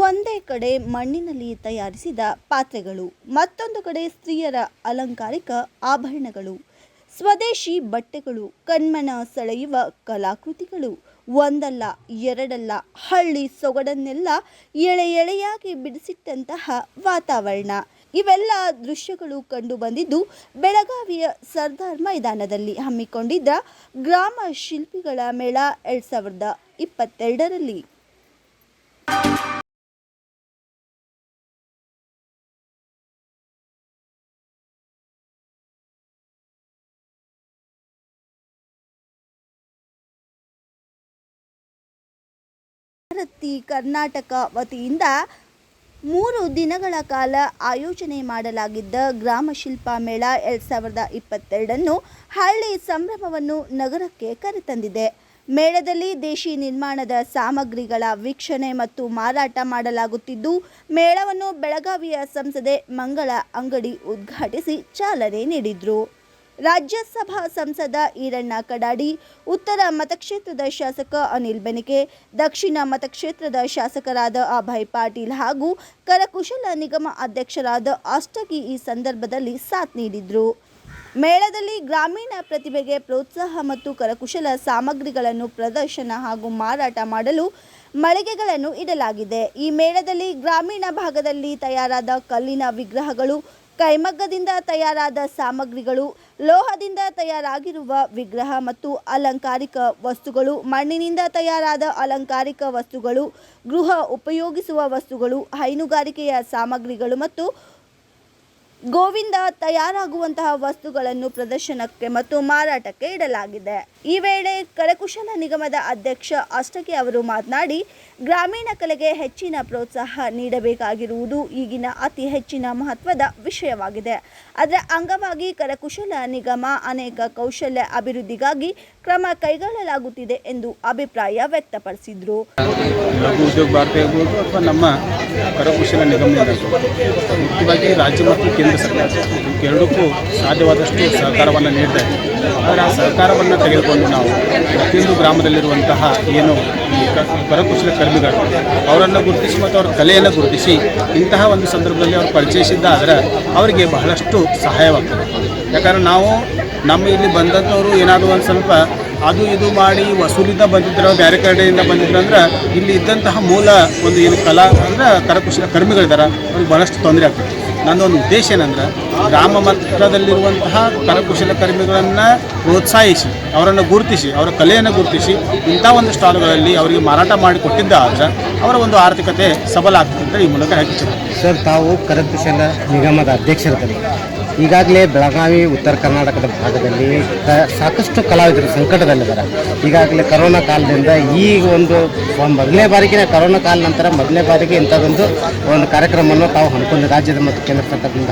ಒಂದೇ ಕಡೆ ಮಣ್ಣಿನಲ್ಲಿ ತಯಾರಿಸಿದ ಪಾತ್ರೆಗಳು, ಮತ್ತೊಂದು ಕಡೆ ಸ್ತ್ರೀಯರ ಅಲಂಕಾರಿಕ ಆಭರಣಗಳು, ಸ್ವದೇಶಿ ಬಟ್ಟೆಗಳು, ಕಣ್ಮನ ಸೆಳೆಯುವ ಕಲಾಕೃತಿಗಳು, ಒಂದಲ್ಲ, ಎರಡಲ್ಲ, ಹಳ್ಳಿ ಸೊಗಡನ್ನೆಲ್ಲ ಎಳೆ ಎಳೆಯಾಗಿ ಬಿಡಿಸಿಟ್ಟಂತಹ ವಾತಾವರಣ. ಇವೆಲ್ಲ ದೃಶ್ಯಗಳು ಕಂಡು ಬಂದಿದ್ದು ಬೆಳಗಾವಿಯ ಸರ್ದಾರ್ ಮೈದಾನದಲ್ಲಿ ಹಮ್ಮಿಕೊಂಡಿದ್ದ ಗ್ರಾಮ ಶಿಲ್ಪಿಗಳ ಮೇಳ ಎರಡು ಸಾವಿರದ ಇಪ್ಪತ್ತೆರಡರಲ್ಲಿ. ಭಾರತಿ ಕರ್ನಾಟಕ ವತಿಯಿಂದ ಮೂರು ದಿನಗಳ ಕಾಲ ಆಯೋಜನೆ ಮಾಡಲಾಗಿದ್ದ ಗ್ರಾಮ ಶಿಲ್ಪ ಮೇಳ ಎರಡು ಸಾವಿರದ ಇಪ್ಪತ್ತೆರಡನ್ನು ಹಳ್ಳಿ ಸಂಭ್ರಮವನ್ನು ನಗರಕ್ಕೆ ಕರೆತಂದಿದೆ. ಮೇಳದಲ್ಲಿ ದೇಶಿ ನಿರ್ಮಾಣದ ಸಾಮಗ್ರಿಗಳ ವೀಕ್ಷಣೆ ಮತ್ತು ಮಾರಾಟ ಮಾಡಲಾಗುತ್ತಿದ್ದು, ಮೇಳವನ್ನು ಬೆಳಗಾವಿಯ ಸಂಸದೆ ಮಂಗಳ ಅಂಗಡಿ ಉದ್ಘಾಟಿಸಿ ಚಾಲನೆ ನೀಡಿದರು. ರಾಜ್ಯಸಭಾ ಸಂಸದ ಈರಣ್ಣ ಕಡಾಡಿ, ಉತ್ತರ ಮತಕ್ಷೇತ್ರದ ಶಾಸಕ ಅನಿಲ್ ಬೆನಕೆ, ದಕ್ಷಿಣ ಮತಕ್ಷೇತ್ರದ ಶಾಸಕರಾದ ಅಭಯ್ ಪಾಟೀಲ್ ಹಾಗೂ ಕರಕುಶಲ ನಿಗಮ ಅಧ್ಯಕ್ಷರಾದ ಅಷ್ಟಗಿ ಈ ಸಂದರ್ಭದಲ್ಲಿ ಸಾಥ್ ನೀಡಿದ್ರು. ಮೇಳದಲ್ಲಿ ಗ್ರಾಮೀಣ ಪ್ರತಿಭೆಗೆ ಪ್ರೋತ್ಸಾಹ ಮತ್ತು ಕರಕುಶಲ ಸಾಮಗ್ರಿಗಳನ್ನು ಪ್ರದರ್ಶನ ಹಾಗೂ ಮಾರಾಟ ಮಾಡಲು ಮಳಿಗೆಗಳನ್ನು ಇಡಲಾಗಿದೆ. ಈ ಮೇಳದಲ್ಲಿ ಗ್ರಾಮೀಣ ಭಾಗದಲ್ಲಿ ತಯಾರಾದ ಕಲ್ಲಿನ ವಿಗ್ರಹಗಳು ಕೈಮಗ್ಗದಿಂದ ತಯಾರಾದ ಸಾಮಗ್ರಿಗಳು, ಲೋಹದಿಂದ ತಯಾರಾಗಿರುವ ವಿಗ್ರಹ ಮತ್ತು ಅಲಂಕಾರಿಕ ವಸ್ತುಗಳು, ಮಣ್ಣಿನಿಂದ ತಯಾರಾದ ಅಲಂಕಾರಿಕ ವಸ್ತುಗಳು, ಗೃಹ ಉಪಯೋಗಿಸುವ ವಸ್ತುಗಳು, ಹೈನುಗಾರಿಕೆಯ ಸಾಮಗ್ರಿಗಳು ಮತ್ತು ಗೋವಿಂದ ತಯಾರಾಗುವಂತಹ ವಸ್ತುಗಳನ್ನು ಪ್ರದರ್ಶನಕ್ಕೆ ಮತ್ತು ಮಾರಾಟಕ್ಕೆ ಇಡಲಾಗಿದೆ. ಈ ವೇಳೆ ಕರಕುಶಲ ನಿಗಮದ ಅಧ್ಯಕ್ಷ ಅಷ್ಟಕಿ ಅವರು ಮಾತನಾಡಿ, ಗ್ರಾಮೀಣ ಕಲೆಗೆ ಹೆಚ್ಚಿನ ಪ್ರೋತ್ಸಾಹ ನೀಡಬೇಕಾಗಿರುವುದು ಈಗಿನ ಅತಿ ಹೆಚ್ಚಿನ ಮಹತ್ವದ ವಿಷಯವಾಗಿದೆ. ಅದರ ಅಂಗವಾಗಿ ಕರಕುಶಲ ನಿಗಮ ಅನೇಕ ಕೌಶಲ್ಯ ಅಭಿವೃದ್ಧಿಗಾಗಿ ಕ್ರಮ ಕೈಗೊಳ್ಳಲಾಗುತ್ತಿದೆ ಎಂದು ಅಭಿಪ್ರಾಯ ವ್ಯಕ್ತಪಡಿಸಿದರು. ರಾಜ್ಯ ಮತ್ತು ಎರಡಕ್ಕೂ ಸಾಧ್ಯವಾದಷ್ಟು ಸಹಕಾರವನ್ನು ನೀಡ್ತಾ ಇದೆ. ಆದರೆ ಆ ಸಹಕಾರವನ್ನು ತೆಗೆದುಕೊಂಡು ನಾವು ಪ್ರತಿಯೊಂದು ಗ್ರಾಮದಲ್ಲಿರುವಂತಹ ಏನು ಕರಕುಶಲ ಕರ್ಮಿಗಳು, ಅವರನ್ನು ಗುರುತಿಸಿ ಮತ್ತು ಅವರ ಕಲೆಯನ್ನು ಗುರುತಿಸಿ ಇಂತಹ ಒಂದು ಸಂದರ್ಭದಲ್ಲಿ ಅವರು ಪರಿಚಯಿಸಿದ್ದಾದರೆ ಅವರಿಗೆ ಬಹಳಷ್ಟು ಸಹಾಯವಾಗ್ತದೆ. ಯಾಕಂದ್ರೆ ನಾವು ನಮ್ಮ ಇಲ್ಲಿ ಬಂದಂಥವ್ರು ಏನಾದರೂ ಒಂದು ಸ್ವಲ್ಪ ಅದು ಇದು ಮಾಡಿ ವಸೂಲಿಂದ ಬಂದಿದ್ರು ಬೇರೆ ಕಡೆಯಿಂದ ಬಂದಿದ್ರು ಅಂದ್ರೆ ಇಲ್ಲಿ ಇದ್ದಂತಹ ಮೂಲ ಒಂದು ಏನು ಕಲಾ ಅಂದ್ರೆ ಕರಕುಶಲ ಕರ್ಮಿಗಳಿದ್ದಾರೆ ಅವ್ರಿಗೆ ಬಹಳಷ್ಟು ತೊಂದರೆ ಆಗ್ತದೆ. ನನ್ನೊಂದು ಉದ್ದೇಶ ಏನಂದ್ರೆ ಗ್ರಾಮ ಮಟ್ಟದಲ್ಲಿರುವಂತಹ ಕರಕುಶಲ ಕರ್ಮಿಗಳನ್ನು ಪ್ರೋತ್ಸಾಹಿಸಿ, ಅವರನ್ನು ಗುರುತಿಸಿ, ಅವರ ಕಲೆಯನ್ನು ಗುರುತಿಸಿ ಇಂಥ ಒಂದು ಸ್ಟಾಲ್ಗಳಲ್ಲಿ ಅವರಿಗೆ ಮಾರಾಟ ಮಾಡಿ ಕೊಟ್ಟಿದ್ದಾದ್ರೆ ಅವರ ಒಂದು ಆರ್ಥಿಕತೆ ಸಬಲ ಆಗ್ತದೆ ಅಂತ ಈ ಮೂಲಕ ಹೇಳ್ತೀನಿ. ಸರ್, ತಾವು ಕರಕುಶಲ ನಿಗಮದ ಅಧ್ಯಕ್ಷರಿದ್ದಾರೆ ಈಗಾಗಲೇ ಬೆಳಗಾವಿ, ಉತ್ತರ ಕರ್ನಾಟಕದ ಭಾಗದಲ್ಲಿ ಸಾಕಷ್ಟು ಕಲಾವಿದರು ಸಂಕಟದಲ್ಲಿದ್ದಾರೆ ಈಗಾಗಲೇ ಕರೋನಾ ಕಾಲದಿಂದ ಈಗ ಒಂದು ಮೊದಲನೇ ಬಾರಿಗೆ ಕರೋನಾ ಕಾಲ ನಂತರ ಮೊದಲನೇ ಬಾರಿಗೆ ಇಂಥದ್ದೊಂದು ಒಂದು ಕಾರ್ಯಕ್ರಮವನ್ನು ತಾವು ಹಮ್ಮಿಕೊಂಡು ರಾಜ್ಯದ ಮತ್ತು ಕೇಂದ್ರ ಸರ್ಕಾರದಿಂದ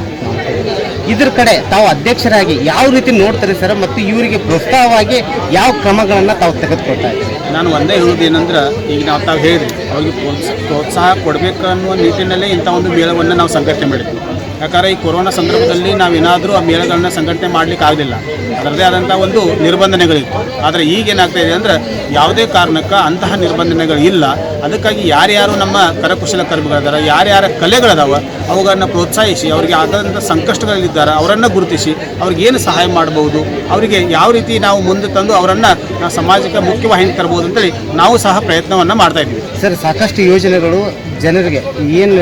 ಇದ್ರ ಕಡೆ ತಾವು ಅಧ್ಯಕ್ಷರಾಗಿ ಯಾವ ರೀತಿ ನೋಡ್ತಾರೆ ಸರ್ ಮತ್ತು ಇವರಿಗೆ ಪ್ರೋತ್ಸಾಹವಾಗಿ ಯಾವ ಕ್ರಮಗಳನ್ನು ತಾವು ತೆಗೆದುಕೊಳ್ತಾ ಇದ್ದೀರಿ? ನಾನು ಒಂದೇ ಏನಂದ್ರೆ, ಈಗ ನಾವು ತಾವು ಹೇಳಿದ್ರಿ, ಅವ್ರಿಗೆ ಪ್ರೋತ್ಸ- ಪ್ರೋತ್ಸಾಹ ಕೊಡಬೇಕು ಅನ್ನುವ ನಿಟ್ಟಿನಲ್ಲೇ ಇಂಥ ಒಂದು ಮೇಳವನ್ನು ನಾವು ಸಂಘಟನೆ ಮಾಡಿದ್ವಿ. ಯಾಕಂದರೆ ಈ ಕೊರೋನಾ ಸಂದರ್ಭದಲ್ಲಿ ನಾವೇನಾದರೂ ಆ ಮೇಳಗಳನ್ನ ಸಂಘಟನೆ ಮಾಡಲಿಕ್ಕೆ ಆಗಲಿಲ್ಲ ಅದರದೇ ಆದಂಥ ಒಂದು ನಿರ್ಬಂಧನೆಗಳಿತ್ತು. ಆದರೆ ಈಗ ಏನಾಗ್ತಾ ಇದೆ ಅಂದರೆ ಯಾವುದೇ ಕಾರಣಕ್ಕೆ ಅಂತಹ ನಿರ್ಬಂಧನೆಗಳು ಇಲ್ಲ. ಅದಕ್ಕಾಗಿ ಯಾರ್ಯಾರು ನಮ್ಮ ಕರಕುಶಲ ಕರ್ಮಿಗಳಿದ್ದಾರೆ ಯಾರ್ಯಾರ ಕಲೆಗಳಿದಾವೆ, ಅವುಗಳನ್ನು ಪ್ರೋತ್ಸಾಹಿಸಿ, ಅವರಿಗೆ ಆದಂಥ ಸಂಕಷ್ಟಗಳಲ್ಲಿದ್ದಾರೆ, ಅವರನ್ನು ಗುರುತಿಸಿ, ಅವ್ರಿಗೆ ಏನು ಸಹಾಯ ಮಾಡಬಹುದು, ಅವರಿಗೆ ಯಾವ ರೀತಿ ನಾವು ಮುಂದೆ ತಂದು ಅವರನ್ನು ಸಮಾಜಕ್ಕೆ ಮುಖ್ಯವಾಹಿನಿ ತರಬಹುದು ಅಂತೇಳಿ ನಾವು ಸಹ ಪ್ರಯತ್ನವನ್ನು ಮಾಡ್ತಾ ಇದ್ದೀವಿ. ಸರ್, ಸಾಕಷ್ಟು ಯೋಜನೆಗಳು ಜನರಿಗೆ, ಏನು,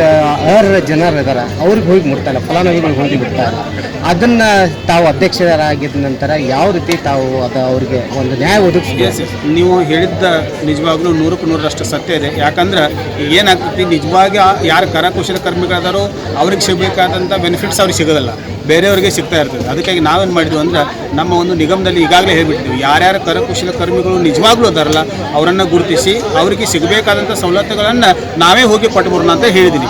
ಅರ್ಹ ಜನರಿದ್ದಾರೆ ಅವ್ರಿಗೆ ಹೋಗಿ ಮುಟ್ತಾಯಿಲ್ಲ ಫಲಾನುಭವಿಗಳಿಗೆ ಹೋಗಿ ಬಿಡ್ತಾರೆ ಅದನ್ನ ತಾವು ಅಧ್ಯಕ್ಷರಾಗಿದ್ದ ನಂತರ ಯಾವ ರೀತಿ ತಾವು ಅದು ಅವರಿಗೆ ಒಂದು ನ್ಯಾಯ ಒದಗಿಸಿ. ನೀವು ಹೇಳಿದ್ದ ನಿಜವಾಗ್ಲೂ ನೂರಕ್ಕೆ ನೂರರಷ್ಟು ಸತ್ಯ ಇದೆ. ಯಾಕಂದ್ರೆ ಏನಾಗ್ತೈತಿ, ನಿಜವಾಗಿ ಯಾರು ಕರಕುಶಲ ಕರ್ಮಿಗಳಾದಾರೋ ಅವ್ರಿಗೆ ಸಿಗಬೇಕಾದಂಥ ಬೆನಿಫಿಟ್ಸ್ ಅವ್ರಿಗೆ ಸಿಗೋದಲ್ಲ. ಬೇರೆಯವ್ರಿಗೆ ಸಿಗ್ತಾ ಇರ್ತದೆ. ಅದಕ್ಕಾಗಿ ನಾವೇನು ಮಾಡಿದ್ವಿ ಅಂದ್ರೆ ನಮ್ಮ ಒಂದು ನಿಗಮದಲ್ಲಿ ಈಗಾಗಲೇ ಹೇಳ್ಬಿಟ್ಟಿದ್ವಿ. ಯಾರ್ಯಾರು ಕರಕುಶಲ ಕರ್ಮಿಗಳು ನಿಜವಾಗ್ಲೂ ಅದಾರಲ್ಲ, ಅವರನ್ನು ಗುರುತಿಸಿ ಅವರಿಗೆ ಸಿಗಬೇಕಾದಂಥ ಸವಲತ್ತುಗಳನ್ನು ನಾವೇ ಹೋಗಿ ಕೊಟ್ಟು ಅಂತ ಹೇಳಿದ್ದೀನಿ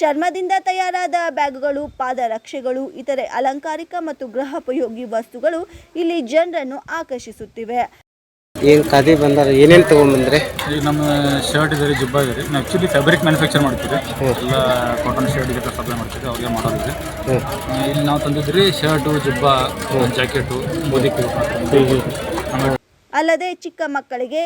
ಚರ್ಮದಿಂದ ತಯಾರಾದ ಬ್ಯಾಗ್ಗಳು ಪಾದರಕ್ಷೆಗಳು ಇತರೆ ಅಲಂಕಾರಿಕ ಮತ್ತು ಗೃಹೋಪಯೋಗಿ ವಸ್ತುಗಳು ಇಲ್ಲಿ ಜನರನ್ನು ಆಕರ್ಷಿಸುತ್ತಿವೆ. ಏನು ಖಾದಿ ಬಂದಾರ ಏನೇನು ತೊಗೊಂಡ್ಬಂದ್ರೆ ಈಗ ನಮ್ಮ ಶರ್ಟ್ ಇದೆ ಜುಬ್ಬ ಇದೆ. ನಾವು ಆ್ಯಕ್ಚುಲಿ ಫ್ಯಾಬ್ರಿಕ್ ಮ್ಯಾನುಫ್ಯಾಕ್ಚರ್ ಮಾಡ್ತೀವಿ. ಎಲ್ಲ ಕಾಟನ್ ಶರ್ಟ್ ಇದೆ ಸಪ್ಲೈ ಮಾಡ್ತೀವಿ ಅವ್ರಿಗೆ ಮಾಡೋದಿದೆ ಇಲ್ಲಿ ನಾವು ತಂದಿದ್ರಿ ಶರ್ಟು ಜುಬ್ಬ ಜಾಕೆಟು ಆಮೇಲೆ ಅಲ್ಲದೆ ಚಿಕ್ಕ ಮಕ್ಕಳಿಗೆ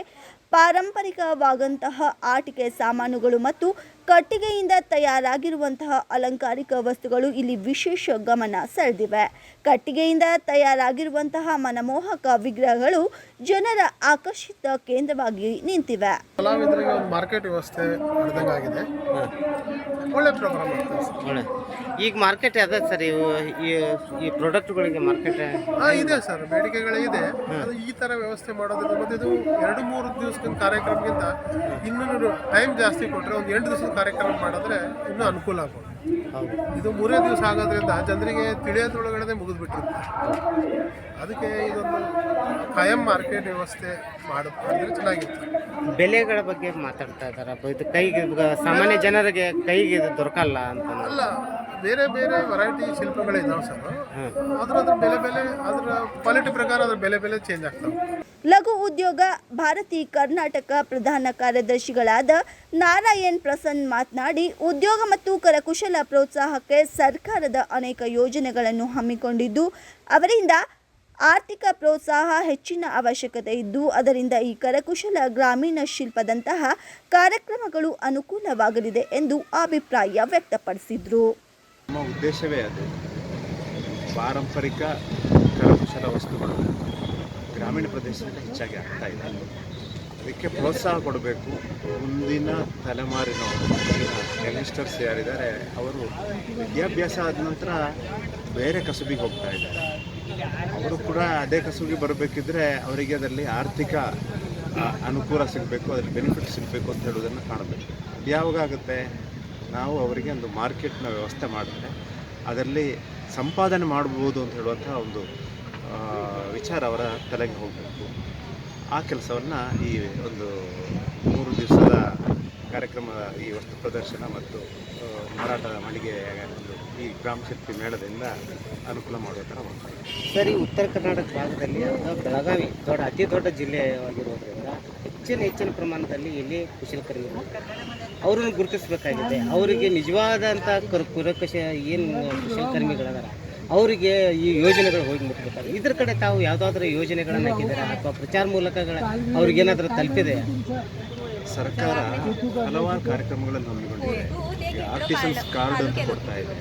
ಪಾರಂಪರಿಕವಾದಂತಹ ಆಟಿಕೆ ಸಾಮಾನುಗಳು ಮತ್ತು ಕಟ್ಟಿಗೆಯಿಂದ ತಯಾರಾಗಿರುವಂತಹ ಅಲಂಕಾರಿಕ ವಸ್ತುಗಳು ಇಲ್ಲಿ ವಿಶೇಷ ಗಮನ ಸೆಳೆದಿವೆ. ಕಟ್ಟಿಗೆಯಿಂದ ತಯಾರಾಗಿರುವಂತಹ ಮನಮೋಹಕ ವಿಗ್ರಹಗಳು ಜನರ ಆಕರ್ಷಿತ ಕೇಂದ್ರವಾಗಿ ನಿಂತಿವೆ. ಕಲಾವಿದರಿಗೆ ಮಾರ್ಕೆಟ್ ವ್ಯವಸ್ಥೆ ಒಳ್ಳೆ ಪ್ರೋಗ್ರಾಮ್ ಸರ್. ಒಳ್ಳೆ. ಈಗ ಮಾರ್ಕೆಟ್ ಅದ ಸರ್? ಇವು ಈ ಈ ಪ್ರಾಡಕ್ಟ್ಗಳಿಗೆ ಮಾರ್ಕೆಟ್ ಹಾಂ ಇದೆ ಸರ್. ಬೇಡಿಕೆಗಳಿದೆ ಅದು ಈ ಥರ ವ್ಯವಸ್ಥೆ ಮಾಡೋದಕ್ಕೆ ಮತ್ತೆ ಇದು ಎರಡು ಮೂರು ದಿವಸದ ಕಾರ್ಯಕ್ರಮಕ್ಕಿಂತ ಇನ್ನೂ ಟೈಮ್ ಜಾಸ್ತಿ ಕೊಟ್ಟರೆ ಒಂದು ಎಂಟು ದಿವಸದ ಕಾರ್ಯಕ್ರಮ ಮಾಡಿದ್ರೆ ಇನ್ನೂ ಅನುಕೂಲ ಆಗೋದು. ಹೌದು ಇದು ಮೂರೇ ದಿವಸ ಆಗೋದ್ರಿಂದ ಜನರಿಗೆ ತಿಳಿಯೋದ್ರೊಳಗಡೆ ಮುಗಿದ್ಬಿಟ್ಟಿರುತ್ತೆ. ಅದಕ್ಕೆ ಇದೊಂದು ಕಾಯಂ ಮಾರ್ಕೆಟ್ ವ್ಯವಸ್ಥೆ ಮಾಡಿದ್ರೆ ಚೆನ್ನಾಗಿತ್ತು. ಬೆಲೆಗಳ ಬಗ್ಗೆ ಮಾತಾಡ್ತಾ ಇದ್ದಾರೆ? ಇದು ಕೈಗೆ ಸಾಮಾನ್ಯ ಜನರಿಗೆ ಕೈಗೆ ಇದು ದೊರಕಲ್ಲ ಅಂತ ಅಲ್ಲ ಬೇರೆ ಬೇರೆ ವೆರೈಟಿ ಶಿಲ್ಪಗಳಿದ್ದಾವೆ ಸರ್. ಅದರ ಅದ್ರ ಬೆಲೆ ಬೆಲೆ ಅದರ ಕ್ವಾಲಿಟಿ ಪ್ರಕಾರ ಅದ್ರ ಬೆಲೆ ಬೆಲೆ ಚೇಂಜ್ ಆಗ್ತವೆ. ಲಘು ಉದ್ಯೋಗ, ಭಾರತಿ ಕರ್ನಾಟಕ ಪ್ರಧಾನ ಕಾರ್ಯದರ್ಶಿಗಳಾದ ನಾರಾಯಣ್ ಪ್ರಸನ್ನ ಮಾತನಾಡಿ, ಉದ್ಯೋಗ ಮತ್ತು ಕರಕುಶಲ ಪ್ರೋತ್ಸಾಹಕ್ಕೆ ಸರ್ಕಾರದ ಅನೇಕ ಯೋಜನೆಗಳನ್ನು ಹಮ್ಮಿಕೊಂಡಿದ್ದು, ಅವರಿಂದ ಆರ್ಥಿಕ ಪ್ರೋತ್ಸಾಹ ಹೆಚ್ಚಿನ ಅವಶ್ಯಕತೆ ಇದ್ದು, ಅದರಿಂದ ಈ ಕರಕುಶಲ ಗ್ರಾಮೀಣ ಶಿಲ್ಪದಂತಹ ಕಾರ್ಯಕ್ರಮಗಳು ಅನುಕೂಲವಾಗಲಿದೆ ಎಂದು ಅಭಿಪ್ರಾಯ ವ್ಯಕ್ತಪಡಿಸಿದರು. ನಮ್ಮ ಉದ್ದೇಶವೇ ಅದು. ಪಾರಂಪರಿಕ ಕರಕುಶಲ ವಸ್ತುಗಳು. ಗ್ರಾಮೀಣ ಪ್ರದೇಶದಲ್ಲಿ ಹೆಚ್ಚಾಗಿ ಆಗ್ತಾ ಇದೆ. ಅದಕ್ಕೆ ಪ್ರೋತ್ಸಾಹ ಕೊಡಬೇಕು. ಮುಂದಿನ ತಲೆಮಾರಿನವರು ಯಂಗ್ಸ್ಟರ್ಸ್ ಯಾರಿದ್ದಾರೆ, ಅವರು ವಿದ್ಯಾಭ್ಯಾಸ ಆದ ನಂತರ ಬೇರೆ ಕಸುಬಿಗೆ ಹೋಗ್ತಾ ಇದ್ದಾರೆ. ಅವರು ಕೂಡ ಅದೇ ಕಸುಬಿಗೆ ಬರಬೇಕಿದ್ರೆ ಅವರಿಗೆ ಅದರಲ್ಲಿ ಆರ್ಥಿಕ ಅನುಕೂಲ ಸಿಗಬೇಕು, ಅದರಲ್ಲಿ ಬೆನಿಫಿಟ್ ಸಿಗಬೇಕು ಅಂತ ಹೇಳೋದನ್ನು ಕಾಣಬೇಕು. ಅದು ಯಾವಾಗುತ್ತೆ ನಾವು ಅವರಿಗೆ ಒಂದು ಮಾರ್ಕೆಟ್ನ ವ್ಯವಸ್ಥೆ ಮಾಡಿದ್ರೆ, ಅದರಲ್ಲಿ ಸಂಪಾದನೆ ಮಾಡ್ಬೋದು ಅಂತ ಹೇಳುವಂಥ ಒಂದು ವಿಚಾರ ಅವರ ತಲೆಗೆ ಹೋಗಬೇಕು. ಆ ಕೆಲಸವನ್ನು ಈ ಒಂದು ಮೂರು ದಿವಸದ ಕಾರ್ಯಕ್ರಮ, ಈ ವಸ್ತು ಪ್ರದರ್ಶನ ಮತ್ತು ಮಾರಾಟ ಮಳಿಗೆ ಈ ಗ್ರಾಮ ಶಕ್ತಿ ಮೇಳದಿಂದ ಅನುಕೂಲ ಮಾಡುವ ಥರ ಉತ್ತರ ಕರ್ನಾಟಕ ಭಾಗದಲ್ಲಿ ಬೆಳಗಾವಿ, ದೊಡ್ಡ, ಅತಿ ದೊಡ್ಡ ಜಿಲ್ಲೆಯಾಗಿರೋದ್ರಿಂದ ಹೆಚ್ಚಿನ ಹೆಚ್ಚಿನ ಪ್ರಮಾಣದಲ್ಲಿ ಇಲ್ಲಿ ಕುಶಲಕರ್ಮಿಗಳು ಅವರನ್ನು ಗುರುತಿಸಬೇಕಾಗಿದೆ. ಅವರಿಗೆ ನಿಜವಾದಂಥ ಕರ್ ಕುರಕಶ ಏನು ಕುಶಲಕರ್ಮಿಗಳದಾರ? ಅವರಿಗೆ ಈ ಯೋಜನೆಗಳು ಹೋಗಿ ಮುಟ್ಬೇಕಾದ್ರೆ ಇದ್ರ ಕಡೆ ತಾವು ಯಾವುದಾದ್ರೂ ಯೋಜನೆಗಳನ್ನು ಹಾಕಿದ್ದಾರೆ? ಅಥವಾ ಪ್ರಚಾರ ಮೂಲಕಗಳ ಅವ್ರಿಗೇನಾದರೂ ತಲುಪಿದೆ ಸರ್ಕಾರ ಹಲವಾರು ಕಾರ್ಯಕ್ರಮಗಳನ್ನು ಹಮ್ಮಿಕೊಂಡಿದೆ. ಆರ್ಟಿಸನ್ಸ್ ಕಾರ್ಡ್ ಅಂತ ಕೊಡ್ತಾ ಇದೆ.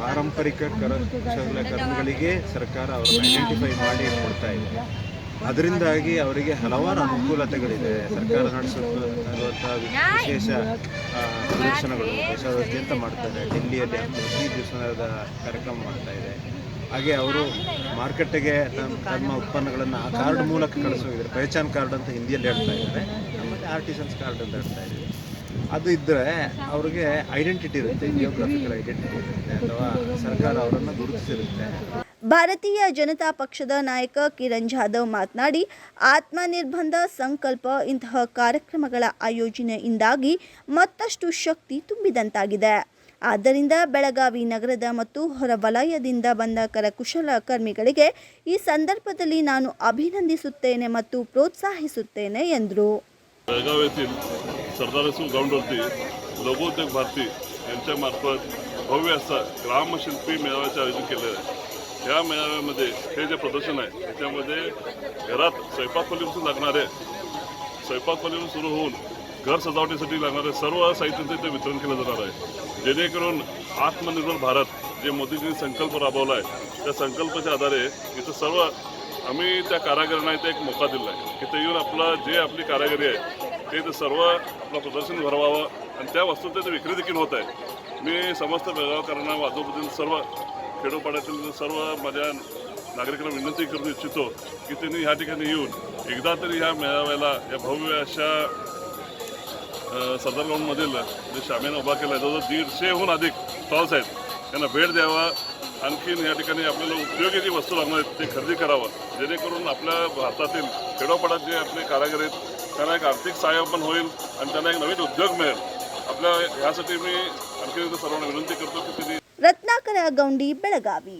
ಪಾರಂಪರಿಕ ಕರಕುಶಲ ಕರ್ಮಗಳಿಗೆ ಸರ್ಕಾರ ಅವರನ್ನು ಐಡೆಂಟಿಫೈ ಮಾಡಿ ಕೊಡ್ತಾ ಇದೆ. ಅದರಿಂದಾಗಿ ಅವರಿಗೆ ಹಲವಾರು ಅನುಕೂಲತೆಗಳಿದೆ. ಸರ್ಕಾರ ನಡೆಸುತ್ತಿರುವಂತಹ ವಿಶೇಷ ಪ್ರದರ್ಶನಗಳು ದೇಶಾದ್ಯಂತ ಮಾಡ್ತಾರೆ. ಡೆಲ್ಲಿಯಲ್ಲಿ ಪ್ರತಿ ದಿವಸದ ಕಾರ್ಯಕ್ರಮ ಮಾಡ್ತಾ ಇದೆ. ಹಾಗೆ ಅವರು ಮಾರ್ಕೆಟ್ಗೆ ತಮ್ಮ ತಮ್ಮ ಉತ್ಪನ್ನಗಳನ್ನು ಆ ಕಾರ್ಡ್ ಮೂಲಕ ಕಳಿಸೋಗಿದ್ದಾರೆ ಪಹಚಾನ್ ಕಾರ್ಡ್ ಅಂತ ಹಿಂದಿಯಲ್ಲಿ ಹೇಳ್ತಾ ಇದ್ದಾರೆ. ಮತ್ತು ಆರ್ಟಿಸನ್ಸ್ ಕಾರ್ಡ್ ಅಂತ ಹೇಳ್ತಾ ಇದ್ದೀವಿ ಅದು ಇದ್ದರೆ ಅವ್ರಿಗೆ ಐಡೆಂಟಿಟಿ ಇರುತ್ತೆ ಜಿಯೋಗ್ರಫಿಕಲ್ ಐಡೆಂಟಿಟಿ ಇರುತ್ತೆ, ಅಥವಾ ಸರ್ಕಾರ ಅವರನ್ನು ಗುರುತಿಸಿರುತ್ತೆ. ಭಾರತೀಯ ಜನತಾ ಪಕ್ಷದ ನಾಯಕ ಕಿರಣ್ ಜಾಧವ್ ಮಾತನಾಡಿ ಆತ್ಮನಿರ್ಬಂಧ ಸಂಕಲ್ಪ ಇಂತಹ ಕಾರ್ಯಕ್ರಮಗಳ ಆಯೋಜನೆಯಿಂದಾಗಿ ಮತ್ತಷ್ಟು ಶಕ್ತಿ ತುಂಬಿದಂತಾಗಿದೆ. ಆದ್ದರಿಂದ ಬೆಳಗಾವಿ ನಗರದ ಮತ್ತು ಹೊರವಲಯದಿಂದ ಬಂದ ಕರಕುಶಲ ಕರ್ಮಿಗಳಿಗೆ ಈ ಸಂದರ್ಭದಲ್ಲಿ ನಾನು ಅಭಿನಂದಿಸುತ್ತೇನೆ ಮತ್ತು ಪ್ರೋತ್ಸಾಹಿಸುತ್ತೇನೆ ಎಂದರು. ಭವ್ಯ ಗ್ರಾಮ ಶಿಲ್ಪಿ सु ग्राउंडवरती या मेळाव्यामध्ये हे जे प्रदर्शन आहे त्याच्यामध्ये घरात स्वयंपाकखोलीपासून लागणारे स्वयंपाकखोलीपासून सुरू होऊन घर सजावटीसाठी लागणारे सर्व साहित्याचं इथे वितरण केलं जाणार आहे. जेणेकरून आत्मनिर्भर भारत जे मोदीजींनी संकल्प राबवला आहे त्या संकल्पाच्या आधारे इथं सर्व आम्ही त्या कारागिरांना इथे एक मोका दिला आहे इथे येऊन आपलं जे आपली कारागिरी आहे ते इथं सर्व आपलं प्रदर्शन भरवावं आणि त्या वस्तूंचं इथे विक्री देखील होत आहे. मी समस्त बेळगावकरांना वाजोबद्दल सर्व खेडोपाड्यातील सर्व माझ्या नागरिकांना विनंती करू इच्छितो की त्यांनी ह्या ठिकाणी येऊन एकदा तरी ह्या मेळाव्याला या भव्य अशा अ, सरदार ग्राउंडमधील जे शाम्यानं उभा केला आहे जवळजवळ दीडशेहून अधिक स्टॉल्स आहेत त्यांना भेट द्यावा. आणखीन या ठिकाणी आपल्याला उपयोगी जी वस्तू लागणार आहेत ते खरेदी करावं. जेणेकरून आपल्या भारतातील खेडोपाड्यात जे आपले कारागिर आहेत त्यांना एक आर्थिक सहाय्य पण होईल आणि त्यांना एक नवीन उद्योग मिळेल. आपल्या ह्यासाठी मी आणखी सर्वांना विनंती करतो की त्यांनी ರತ್ನಾಕರ ಗೌಂಡಿ ಬೆಳಗಾವಿ.